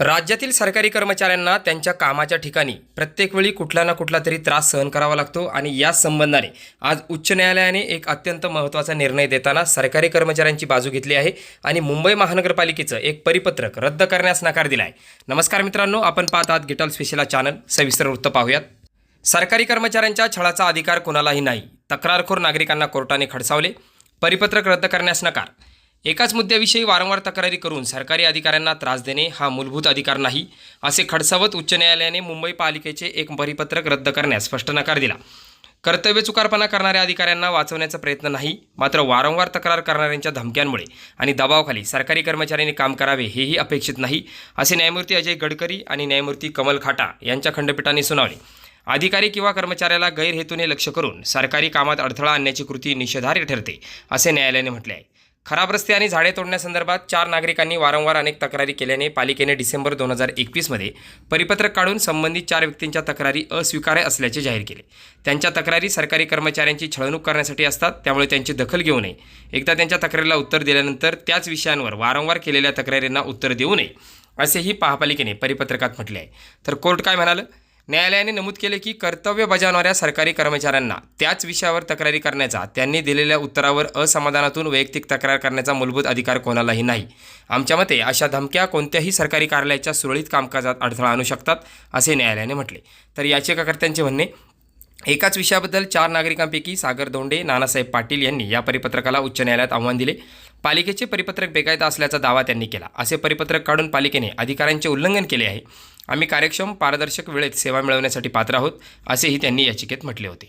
राज्यातील सरकारी कर्मचाऱ्यांना त्यांच्या कामाच्या ठिकाणी प्रत्येक वेळी कुठला ना कुठला तरी त्रास सहन करावा लागतो आणि याच संबंधाने आज उच्च न्यायालयाने एक अत्यंत महत्त्वाचा निर्णय देताना सरकारी कर्मचाऱ्यांची बाजू घेतली आहे आणि मुंबई महानगरपालिकेचं एक परिपत्रक रद्द करण्यास नकार दिला आहे नमस्कार मित्रांनो आपण पाहत आहात गिटल स्पेशला चॅनल. सविस्तर वृत्त पाहूयात. सरकारी कर्मचाऱ्यांच्या छळाचा अधिकार कोणालाही नाही. तक्रारखोर नागरिकांना कोर्टाने खडसावले. परिपत्रक रद्द करण्यास नकार. एकाच मुद्द्याविषयी वारंवार तक्रारी करून सरकारी अधिकाऱ्यांना त्रास देणे हा मूलभूत अधिकार नाही असे खडसावत उच्च न्यायालयाने मुंबई पालिकेचे एक परिपत्रक रद्द करण्यास स्पष्ट नकार दिला. कर्तव्य चुकारपणा करणाऱ्या अधिकाऱ्यांना वाचवण्याचा प्रयत्न नाही मात्र वारंवार तक्रार करणाऱ्यांच्या धमक्यांमुळे आणि दबावाखाली सरकारी कर्मचाऱ्यांनी काम करावे हेही अपेक्षित नाही असे न्यायमूर्ती अजय गडकरी आणि न्यायमूर्ती कमल खाटा यांच्या खंडपीठाने सुनावले. अधिकारी किंवा कर्मचाऱ्याला गैरहेतूने लक्ष करून सरकारी कामात अडथळा आणण्याची कृती निषेधार्ह ठरते असे न्यायालयाने म्हटले आहे. खराब रस्ते आणि झाडे तोडण्यासंदर्भात चार नागरिकांनी वारंवार अनेक तक्रारी केल्याने पालिकेने डिसेंबर दोन हजार एकवीसमध्ये परिपत्रक काढून संबंधित चार व्यक्तींच्या तक्रारी अस्वीकार्य असल्याचे जाहीर केले. त्यांच्या तक्रारी सरकारी कर्मचाऱ्यांची छळवणूक करण्यासाठी असतात त्यामुळे त्यांची दखल घेऊ नये. एकदा त्यांच्या तक्रारीला उत्तर दिल्यानंतर त्याच विषयांवर वारंवार केलेल्या तक्रारींना उत्तर देऊ नये असेही महापालिकेने परिपत्रकात म्हटले आहे. तर कोर्ट काय म्हणालं? न्यायालयाने नमूद केले की कर्तव्य बजावणाऱ्या सरकारी कर्मचाऱ्यांना त्याच विषयावर तक्रारी करण्याचा त्यांनी दिलेल्या उत्तरावर असमाधानातून वैयक्तिक तक्रार करण्याचा मूलभूत अधिकार कोणालाही नाही. आमच्या मते अशा धमक्या कोणत्याही सरकारी कार्यालयाच्या सुरळीत कामकाजात अडथळा आणू शकतात असे न्यायालयाने म्हटले. तर याचिकाकर्त्यांचे म्हणणे एकाच विषयाबद्दल चार नागरिकांपैकी सागर धोंडे नानासाहेब पाटील यांनी या परिपत्रकाला उच्च न्यायालयात आव्हान दिले. पालिकेचे परिपत्रक बेकायदा असल्याचा दावा त्यांनी केला. असे परिपत्रक काढून पालिकेने अधिकारांचे उल्लंघन केले आहे. आम्ही कार्यक्षम पारदर्शक वेळेत सेवा मिळवण्यासाठी पात्र आहोत असेही त्यांनी याचिकेत म्हटले होते.